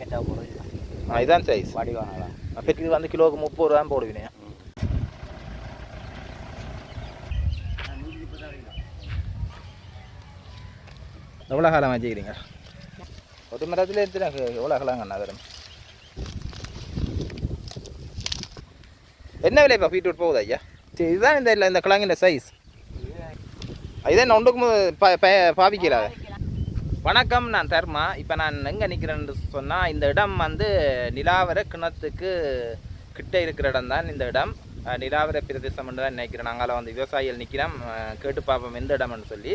பாக்கெட்டாக போடுறது. ஆ இதான் சைஸ் வடிவானலாம் பெட்டி வந்து கிலோவுக்கு முப்பது ரூபா போடுவீங்க எவ்வளோ காலம் வச்சுக்கிறீங்க? ஒரு மரத்தில் எடுத்து எவ்வளோ காலம் கண்ணா வரும் என்ன விலை இப்போ பீட்ரூட் போகுது ஐயா? சரி இதுதான் இந்த இல்லை இந்த கிழங்கின சைஸ் இதான் ஒன்றுக்கும் பாவிக்கிறாங்க வணக்கம் நான் தர்மா. இப்போ நான் எங்கே நிற்கிறேன்னு சொன்னால் இந்த இடம் வந்து நிலாவர கிணத்துக்கு கிட்ட இருக்கிற இடம் தான் இந்த இடம். நிலாவர பிரதேசம் தான் நினைக்கிறேன். நாங்கள் வந்து விவசாயிகள் நிற்கிறோம் கேட்டு பார்ப்போம் எந்த இடம்னு சொல்லி.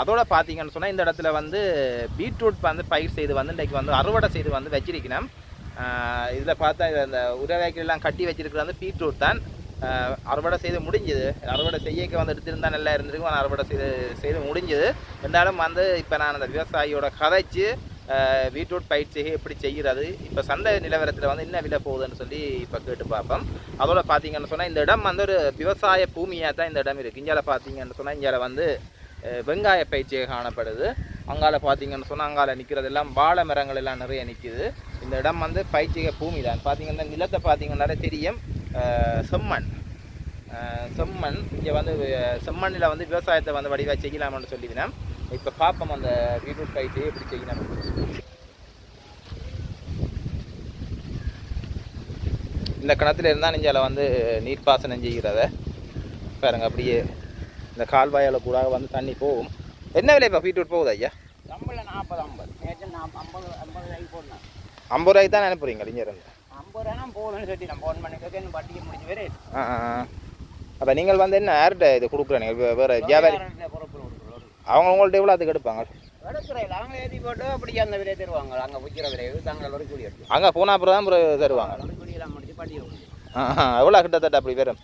அதோட பார்த்தீங்கன்னு சொன்னால் இந்த இடத்துல வந்து பீட்ரூட் வந்து பயிர் செய்து வந்து இன்றைக்கு வந்து அறுவடை செய்து வந்து வச்சிருக்கிறோம். இதில் பார்த்தா இந்த அந்த கட்டி வச்சிருக்கிறது வந்து பீட்ரூட் தான். அறுவடை செய்து முடிஞ்சுது. அறுவடை செய்யக்க வந்து எடுத்திருந்தா நல்லா இருந்திருக்கும். ஆனால் அறுவடை செய்து செய்து முடிஞ்சுது. இருந்தாலும் வந்து இப்போ நான் அந்த விவசாயியோட கதைச்சு பீட்ரூட் பயிற்சியை எப்படி செய்கிறது இப்போ சந்தை நிலவரத்தில் வந்து என்ன விலை போகுதுன்னு சொல்லி இப்போ கேட்டு பார்ப்போம். அதோட பார்த்தீங்கன்னு சொன்னால் இந்த இடம் வந்து ஒரு விவசாய பூமியாக தான் இந்த இடம் இருக்குது இங்கால பார்த்தீங்கன்னு சொன்னால் இங்கால வந்து வெங்காய பயிற்சியை காணப்படுது. அங்கால பார்த்தீங்கன்னு சொன்னால் அங்கால நிற்கிறது எல்லாம் வாழை மரங்கள் எல்லாம் நிறைய நிற்கிது இந்த இடம் வந்து பயிற்சிக பூமி தான் பார்த்தீங்கன்னா நிலத்தை பார்த்தீங்கன்னாலே தெரியும். செம்மண். செம்மண். இங்கே வந்து செம்மண்ணில் வந்து விவசாயத்தை வந்து வடிவாக செய்யலாம்னு சொல்லிவினேன் இப்போ பார்ப்போம் அந்த பீட்ரூட் பயிற்சியை எப்படி செய்யலாம் இந்த கிணத்துல இருந்தால் நெஞ்சால வந்து நீர்ப்பாசனம் செய்கிறத. பாருங்க அப்படியே இந்த கால்வாயால் கூட வந்து தண்ணி போகும். என்ன விலை இப்போ பீட்ரூட் போகுது ஐயா? ஐம்பது. ஐம்பது ரூபாய்க்கு போடணும் ஐம்பது ரூபாய்க்கு தான் அனுப்புறீங்க இங்கே இருந்து? ரூபா போகணும்னு சொல்லி நான் ஃபோன் பண்ணி கேட்க வட்டிக்கு முடிஞ்சு வேறு ஆ ஆ அப்போ நீங்கள் வந்து என்ன யார்கிட்ட இது கொடுக்குறீங்க? வேறு வியாபாரி அவங்க உங்கள்ட்ட எவ்வளோ அதுக்கு எடுப்பாங்க? எடுக்கிறேன் அவங்க எழுதி போட்டு அப்படியே அந்த விலையை தருவாங்க. அங்கே விற்கிற விலையை தாங்கள் ஒரு கூலி எடுத்து. அங்கே போனால் அப்புறம் தான் அப்புறம் தருவாங்க. ஒரு கூலியெல்லாம் முடிச்சு ஆ எவ்வளோ கிட்டத்தட்ட அப்படி வரும்?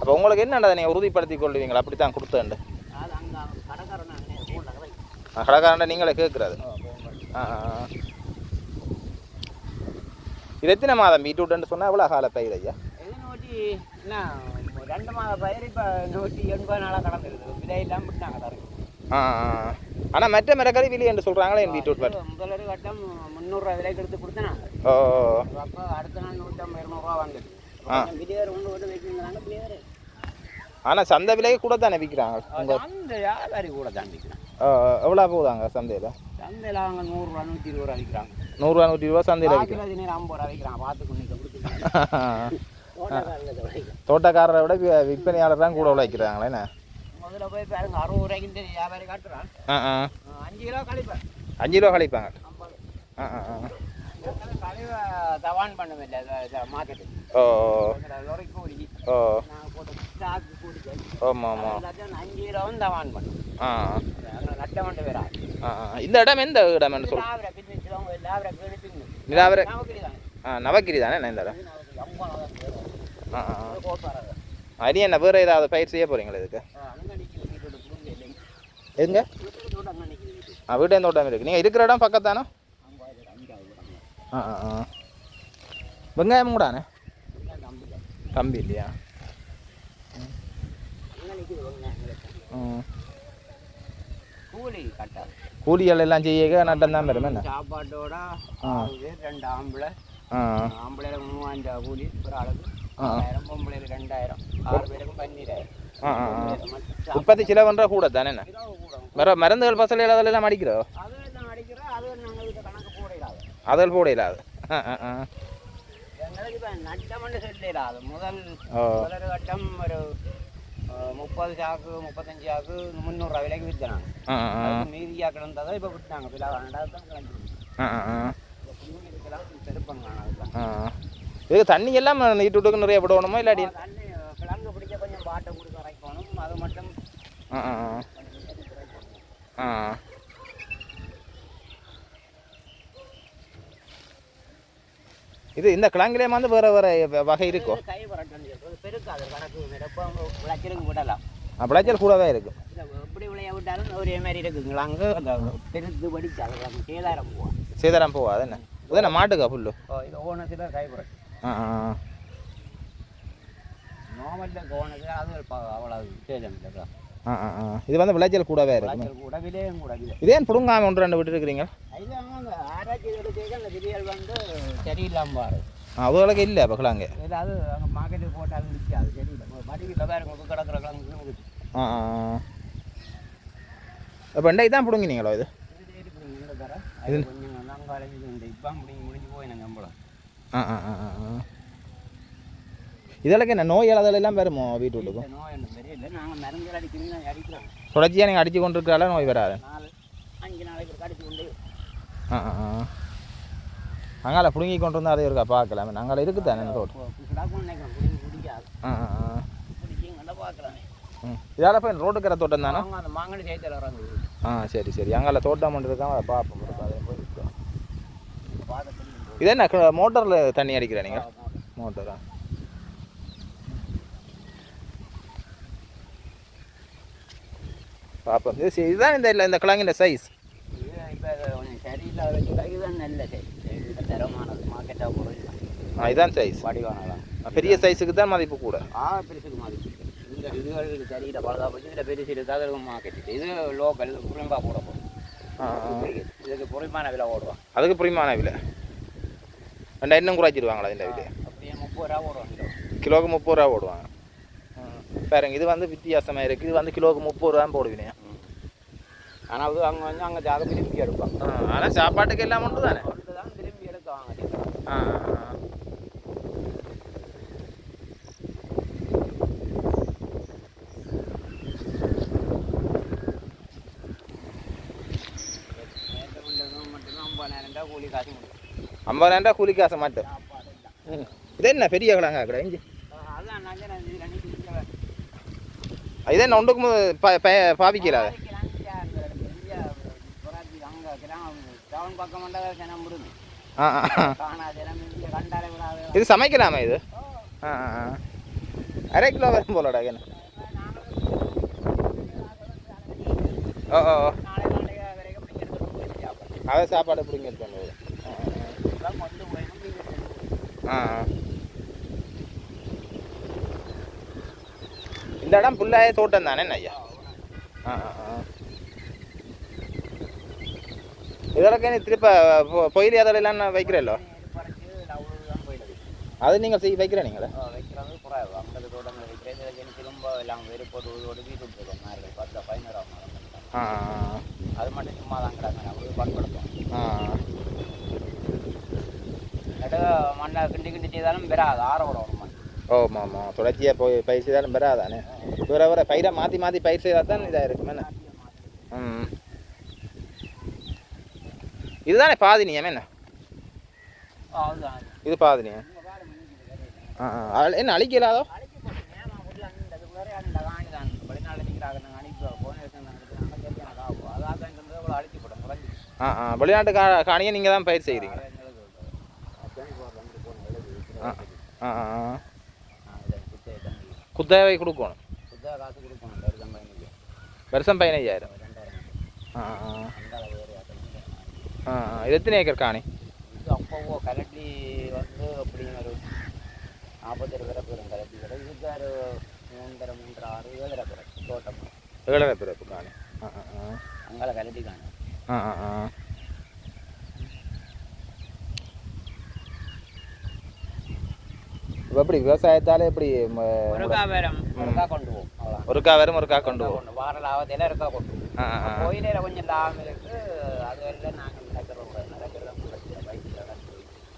அப்போ உங்களுக்கு என்னடா நீங்கள் உறுதிப்படுத்தி கொள்வீங்களா? அப்படி தான் கொடுத்தேன்டு அது அங்கே கடைக்காரன் அங்கே கடைக்காரன்ட்ட நீங்களே கேட்குறது. இது எத்தனை மாதம் பீட்ரூட்னு சொன்னால் எவ்வளோ கால பயிர் ஐயா? நூற்றி என்ன ரெண்டு மாத பயிர் இப்போ நூற்றி எண்பது நாளாக கடந்துருது விதை இல்லாமல் விட்டாங்க தரேன் ஆ ஆனால் மற்ற மிரக்கறி விலை என்று சொல்கிறாங்களே என் பீட்ரூட் பட் முதலொரு வட்டம் முந்நூறுரூவா விலைக்கு எடுத்து கொடுத்தேன். ஓ அப்போ அடுத்த நாள் நூற்றம்பது இரநூறுவா வாங்குது. ஆ. பிடிவார் ஒன்று விட்டு வைக்கிறாங்க பிடிவார் ஆனால் சந்தை விலைக்கு கூட தானே விற்கிறாங்க. உங்கள் அந்த வியாபாரி கூட தான் விற்கிறான். எவ்வளோ போகுதாங்க சந்தையில்? சந்தையில் அவங்க நூறுரூவா நூற்றி இருபது ரூபா விற்கிறாங்க நூறுரூவா நூற்றி ரூபா சந்தையில் விற்கிறாங்க ஐம்பது ரூபா விற்கிறாங்க பார்த்து தோட்டக்காரரை விட விற்பனையாளர் தான் கூட உழைக்கிறாங்களே என்ன? முதல்ல போய் பாருங்க அறுபது ரூபாய்க்கு வியாபாரி காட்டுறான். ஆ ஆ. அஞ்சு கிலோ கழிப்பேன். அஞ்சு ரூபா கழிப்பாங்க. ஆ ஆ ஆ. கழிவை தவான் பண்ணுமில்ல மார்க்கெட்டு ஓ ஓ. ஆமாம் ஆமாம் அஞ்சு பண்ணும் ஆ நட்ட வேற ஆ. இந்த இடம் எந்த பின்னிச்சுவாங்க நிலாவர தானே. ஆ நவகிரி தானே இந்த இடம்? ஆ என்ன வேறு ஏதாவது பயிர் செய்ய போகிறீங்களா இதுக்கு? வீட்டு ஆ வீட்டு தோட்டம் இருக்குது நீங்கள் இருக்கிற இடம் பக்கத்தானே? ஐம்பது அஞ்சாவது ஆ ஆ ஆ. வெங்காயம் கம்பி கம்பி இல்லையா அங்கே நிற்கிது ஒன்று ம் கூலி கட்டாது கூலிகள் எல்லாம் செய்ய நட்டம் தான் வரும் என்ன சாப்பாட்டோட ரெண்டு ஆம்பளை. ஆம்பளையில மூவாயிரம் ரூபா கூலி ஒரு ஆ. ஆயிரம் பொம்பளையில ரெண்டாயிரம். ஆறு பேருக்கு பன்னீராயிரம். உற்பத்தி சிலவன்ற கூட. தானே மர மருந்துகள் பசலையில் அதெல்லாம் அடிக்கிறோம் அதில் போட இல்லாது முதல் முதல் கட்டம் ஒரு முப்பது சாக்கு முப்பத்தஞ்சு சாக்கு முந்நூறுரூவா விலைக்கு ஆ ஆ மீதியாக கிடந்ததை இப்போ விட்டாங்க பிள்ளை ரெண்டாவது தான் கிளம்பி ஆ ஆ ஆ. இப்போ புண்ணு இருக்கலாம் பெருப்பம் காணாது ஆ இதுக்கு தண்ணி எல்லாம் நீட்டு விட்டுக்கு நிறைய விடணுமா இல்லாடி தண்ணி கிழங்கு பிடிக்க கொஞ்சம் பாட்டை கொடுக்க வரைக்கணும் அது மட்டும் ஆ ஆ இது இந்த கிழங்குலேயே வந்து வேறு வேறு வகை இருக்கோ பெருக்காது கணக்கு நிரப்ப விளைச்சலுக்கு விடலாம். விளைச்சல் கூடவே இருக்கும் எப்படி விளைய விட்டாலும் ஒரே மாதிரி இருக்குங்களா அங்கே அந்த பெருத்து படிச்சு அது கேதாரம் போவோம். சீதாராம் பூவா அது என்ன? மாட்டுக்கா புல்லு? இது ஓனத்தில் கை வரட்டும் ஆ. நார்மலில் ஓனத்தில் அது அவ்வளவு சேதம் இல்லைக்கா ஆ ஆ ஆ ஆ. இது வந்து விளைச்சல் கூடவே இருக்கும் கூட விலையும் கூட இதே பிடுங்காம ஒன்று ரெண்டு விட்டு இருக்கிறீங்க ஆராய்ச்சி வந்து சரியில்லாம பாரு. அதுகளுக்கு இல்லை பக்கலாங்க ஏதாவது அங்கே மார்க்கெட்டுக்கு போட்டாலும் நிற்காது சரியில்லை மடிக்கில் வேறு உங்களுக்கு கிடக்கிற கிழங்கு ஆ ஆ இப்போ இன்றைக்கு தான் பிடுங்கினீங்களோ இது இது ஆ ஆ ஆ. இதெல்லாம் என்ன நோய் இல்லாதல எல்லாம் வருமோ வீட்டு இந்த வீட்டுக்கும் நோய் எனக்கு தெரியல நாங்கள் மருந்து அடிக்கணும் அடிக்கிறோம் தொடர்ச்சியாக நீங்கள் அடித்து கொண்டு இருக்கிறால நோய் வராது ஆ ஆ அங்கால பிடுங்கி கொண்டு வந்து அதை இருக்கா? பார்க்கலாமே. நாங்கள் இருக்குது தானே தோட்டம் கிடாக்கும் நினைக்கிறேன் பிடிச்சி பிடிக்காது ஆ இதால் போய் ரோட்டுக்கிற தோட்டம் தானே? அந்த ஆ சரி சரி. அங்கால தோட்டம் ஒன்று அதை பார்ப்போம். இது என்ன மோட்டரில் தண்ணி அடிக்கிற நீங்கள் மோட்டரா? பார்ப்போம். சரி, இதுதான் இந்த இல்லை இந்த கிழங்கிൻ്റെ சைஸ் இப்போ சரியில்லாத கிழங்கு தான் நல்ல சைஸ் தரமானது மார்க்கெட்டாக போகிறது ஆ இதான் சைஸ் வடிவானலாம் பெரிய சைஸுக்கு தான் மதிப்பு கூட. ஆ பெருசுக்கு மாதிரி இந்த இதுகளுக்கு சரியில்லை பழுதா போச்சு இதில் பெருசு இருக்காது மார்க்கெட் இது லோக்கல் புரிம்பா போட போகும். இதுக்கு புரிமான விலை ஓடுவான் அதுக்கு புரியுமான விலை. ரெண்டா இன்னும் குறைச்சிடுவாங்களா இந்த விலை? அப்படியே முப்பது ரூபா ஓடுவாங்க கிலோ. கிலோவுக்கு முப்பது ரூபா போடுவாங்க. பாருங்க இது வந்து வித்தியாசமாக இருக்குது இது வந்து கிலோவுக்கு முப்பது ரூபா போடுவீங்க ஆனால் அது அங்கே வந்து அங்கே விரும்பி எடுப்பாங்க. ஆனால் சாப்பாட்டுக்கு எல்லாம் உண்டு தானே கொண்டு தான் விரும்பி எடுக்குவாங்க ரூபா கூலி காசு மட்டும். இது என்ன பெரிய கிழங்கா கடை இஞ்சி இது என்ன ஒன்றுக்கும் டவுன் பக்கம் இது சமைக்கலாமா இது? ஆ அரை கிலோ வரும் போலடா என்ன ஓ ஓ அதை சாப்பாடு பிடிங்க ஆ ஆ. இந்த இடம் புல்லாய தோட்டம் தானே ஐயா ஆ ஆ. நீ திருப்ப பொயிலி பறிச்சு அவ்வளோதான் போயிடுது அது நீங்கள் செய் வைக்கிற நீங்களே வைக்கிறது குறைவு ஐம்பது தோட்டங்கள் வைக்கிறது இதுக்கு திரும்ப எல்லாம் வெறுப்போடு ஒரு வீட்டு விட்டுருக்கோம் நார்கள் பத்து ஆ ஆ, அது மட்டும் சும்மா தான் கிடக்கு அவங்க பண்படுத்தும் மண்ணை கிண்டி கிண்டி செய்தாலும் வராது ஆற விடும் மண் ஓ மாமா தொடர்ச்சியாக போய் பயிர் செய்தாலும் பெறாதானே வேற வேற பயிரை மாற்றி மாற்றி பயிர் செய்தால் தான் இதாக இருக்கும் ஆகும் அதான் தான் இந்த இவ்வளோ அழைச்சி போட்டோம் குறைஞ்சி ஆ ஆ. வெளிநாட்டு கா காணியை நீங்கள் தான் பயிர் செய்கிறீங்க ஆ ஆ குத்தகை கொடுக்கணும். வருஷம் பதினஞ்சு வருஷம் பதினைஞ்சாயிரம் ஆ ஆ. இது எத்தனை ஏக்கர் காணி? இது அப்போவோ கலட்டி வந்து அப்படின்னு ஒரு நாற்பத்தெட்டு பேரை போயிடும். கலட்டி கடை இதுக்கு ஒரு மூன்றரை மூன்றரை ஆறு ஏழரை பேரை தோட்டம். ஏழரை பிறப்பு காணி. ஆ ஆ ஆ. அங்கால கலட்டி காணும் ஆ ஆ ஆ. இப்போ எப்படி விவசாயத்தால் எப்படி ஒருக்கா வேறம் ஒருக்கா கொண்டு போவோம். ஒருக்கா வரும் ஒருக்கா கொண்டு கொண்டு வார லாபத்தில் இருக்கா கொண்டு போவோம். கோயிலில் கொஞ்சம் லாபம் இருக்கு. அது வரையில நாங்கள் நடக்கிறோம் நடக்கிறோம் பைக்கில் ஆ ஆ ஆ இதில் அந்த தண்ணி ஆ ஆ கோயிலில் நம்ம அறுபத்தஞ்சு லட்சம் ஒரு லட்சத்துக்கு ஒரு கோடி ஒன்றா கோடிக்கெல்லாம் விற்கிறாங்க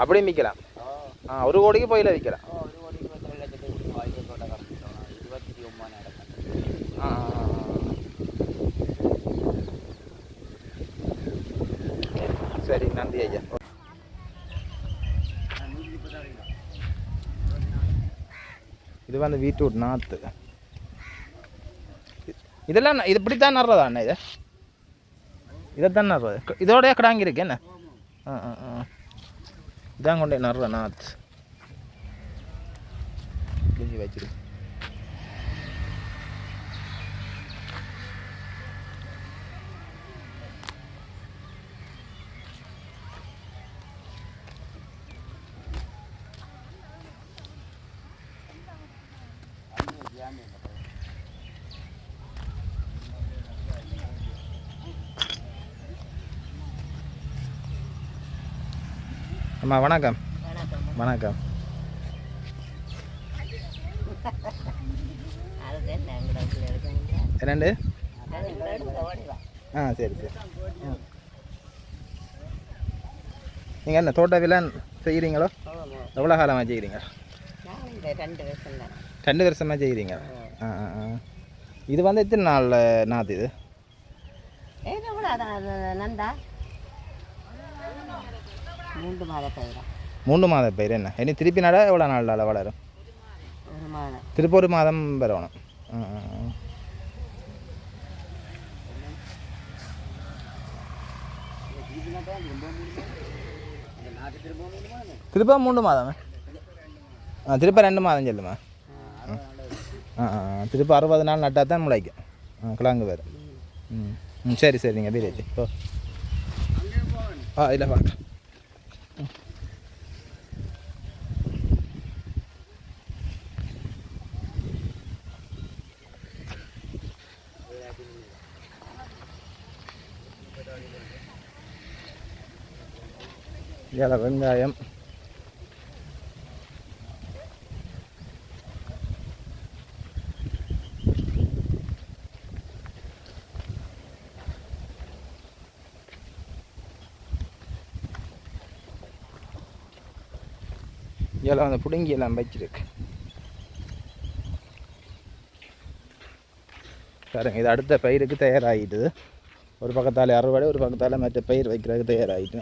அப்படியே விற்கலாம். ஆ ஒரு கோடிக்கு போயில விற்கலாம். ஒரு கோடி சரி நன்றி ஐயா. இது வந்து வீட்டு நாற்று இதெல்லாம் இது இப்படி தான் நடுறதா அண்ணா இது? இதை தான் நடுறது இதோடய கிடாங்கி இருக்கு என்ன? ஆ ஆ ஆ. இதான் கொண்டே நடுறேன் நாற்று கிஞ்சி வச்சிரு. அம்மா வணக்கம். வணக்கம். என்னண்டு? ஆ சரி சரி. நீங்கள் என்ன தோட்ட விலன் செய்கிறீங்களோ எவ்வளோ காலமாக செய்கிறீங்க ரெண்டு வருஷமாக செய்கிறீங்க ஆ ஆ இது வந்து எத்தனை நாளில் நாற்று இது? நந்தா. மூன்று மாத பயிரா. மூணு மாத பயிர் என்ன? இனி திருப்பி நட எவ்வளோ நாளில் வளரும்? திருப்பி ஒரு மாதம் வரணும். திருப்ப மூணு மாதம்? ஆ திருப்ப ரெண்டு மாதம் சொல்லுமா? ஆ. திருப்ப அறுபது நாள் நட்டால் தான் முளைக்கும். ஆ கிழங்கு வேறு. ம் சரி சரிங்க வீரேஜி ஓ ஆ இல்லை வாங்க இலை வெங்காயம். இலை வந்து பிடுங்கி எல்லாம் வச்சிருக்கு. பாருங்க இது அடுத்த பயிருக்கு தயாராகிட்டுது ஒரு பக்கத்தால் அறுவடை ஒரு பக்கத்தால் மற்ற பயிர் வைக்கிறதுக்கு தயாராகிட்டு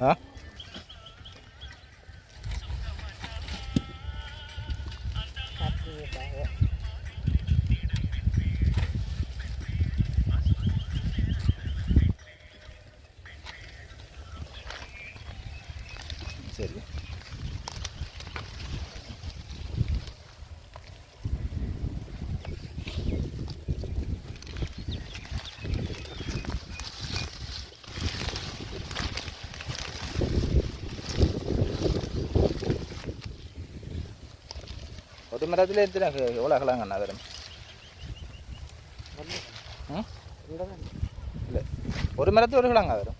ஆ கத்தி விட்டாங்க சரி ஒரு மரத்தில் எத்தனை எவ்வளோ அகலாங்கண்ணா வரும் இல்லை ஒரு மரத்து ஒரு கிழங்கா வரும்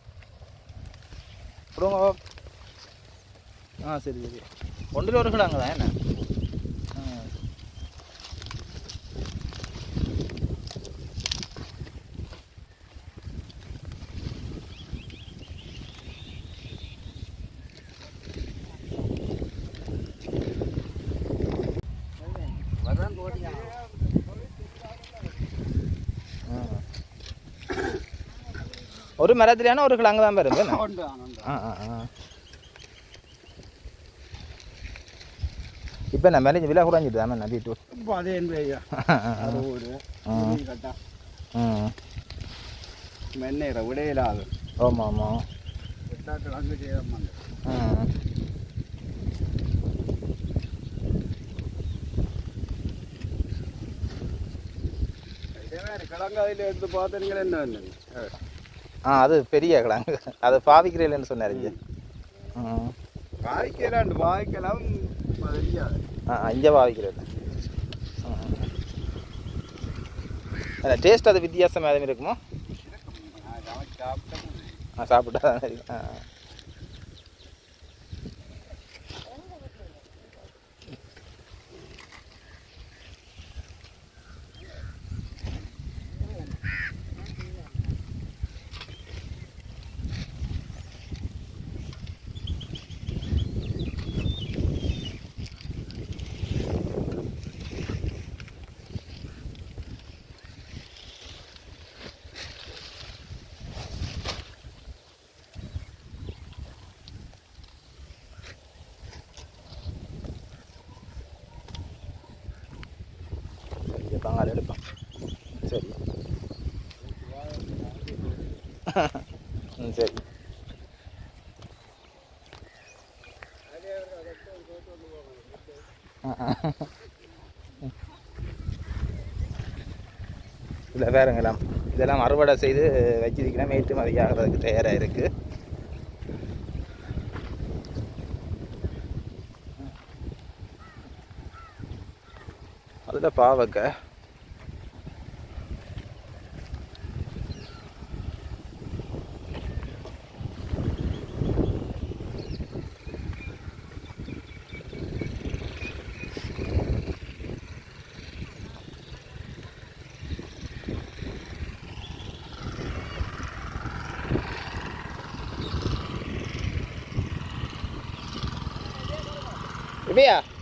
அப்புறம் ஆ சரி சரி ஒன்றில் ஒரு கிழங்கு தான் என்ன ஆ. ஆ. ஒரு மரத்துலையான ஒரு கிழங்கு தான் வரும்? ஆ இப்போ என்ன மேலே விலை குறைஞ்சிட்டு தான் என்ன வீட்டு இப்போ அதே ஐயா. அறுபது ம். கட்டா. ம் மென்னைற விடையிலாது. ஆமாம் ஆமாம் அங்கு செய்யமாங்க கிழங்காயில் எடுத்து பார்த்தீங்களா என்ன வந்தது ஆ அது பெரிய கிழங்கு அது பாவிக்கிறேன்னு சொன்னார் இங்கே. ம். வாய்க்கலாம் வாய்க்கலாம் தெரியாது ஆ இங்கே பாவிக்கிறது டேஸ்ட் அது வித்தியாசம் எதுவும் இருக்குமோ? ஆ சாப்பிட்டா தான் தெரியும். ஆ. ம் சரி இதில் வேறுங்களாம் இதெல்லாம் அறுவடை செய்து வச்சிருக்கிறேன். ஏற்றுமதி ஆகிறதுக்கு தயாராக இருக்குது அதில் பாவக்காய். Sabi.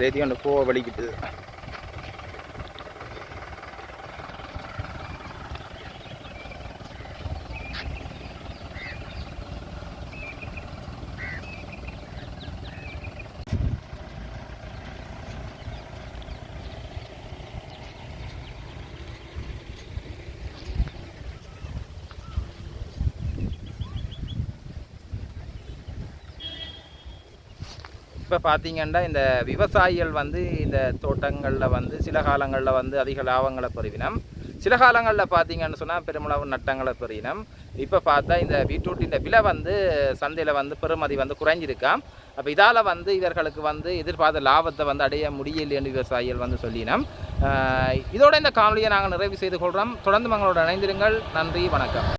ஏற்றி கொண்டு பூவை இப்போ பார்த்தீங்கன்னா இந்த விவசாயிகள் வந்து இந்த தோட்டங்களில் வந்து சில காலங்களில் வந்து அதிக லாபங்களை பெறுவினம். சில காலங்களில் பார்த்தீங்கன்னு சொன்னால் பெருமளவு நட்டங்களை பெறுவினம். இப்போ பார்த்தா இந்த பீட்ரூட்டின் விலை வந்து சந்தையில் வந்து பெருமதி வந்து குறைஞ்சிருக்காம் அப்போ இதால் வந்து இவர்களுக்கு வந்து எதிர்பார்த்த லாபத்தை வந்து அடைய முடியலைன்னு விவசாயிகள் வந்து சொல்லினோம். இதோட இந்த காணொலியை நாங்கள் நிறைவு செய்து கொள்கிறோம் தொடர்ந்து மங்களோட இணைந்திருங்கள். நன்றி வணக்கம்.